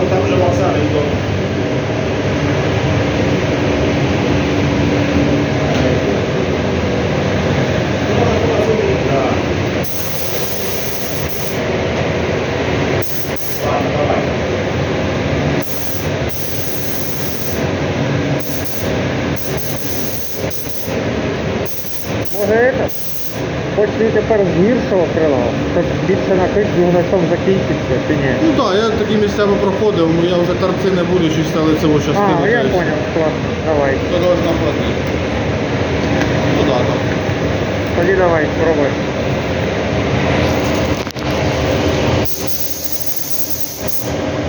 potom už moc nejde to. Počkejte pár zvíř se okrylo, tak víc se na každou na tom zakýtíte, ty ne. No to Ну я такі місця проходив, ну, я вже торці не буду, чи стали цього частину. А, я понял, классно. Давай. То должна пройти. Ну да, так. Тоді давай, пробуй. Thank що,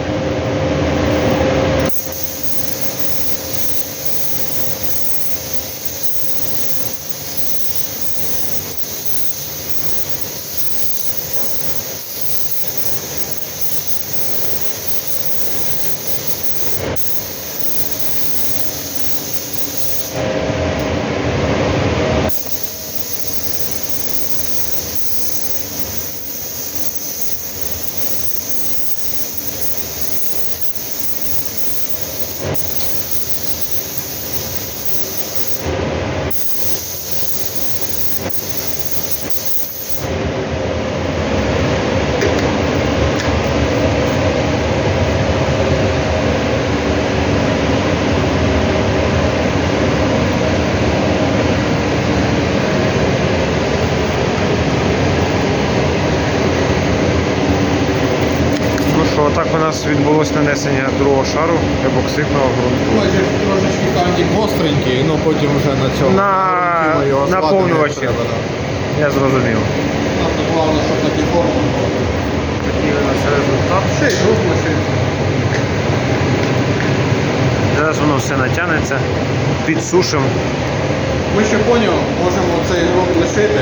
так у нас відбулось нанесення другого шару ебоксидного ґрунту. Трошечки кантик гостренький, ну потім вже на цьому. На- його наповнювачі. Я зрозумів. Нам то головне, щоб такі форми. були. Такий у нас результат. Ще й груз лишився. Зараз воно все натягнеться, підсушимо. Ми ще поняв, можемо цей ґрунт лишити.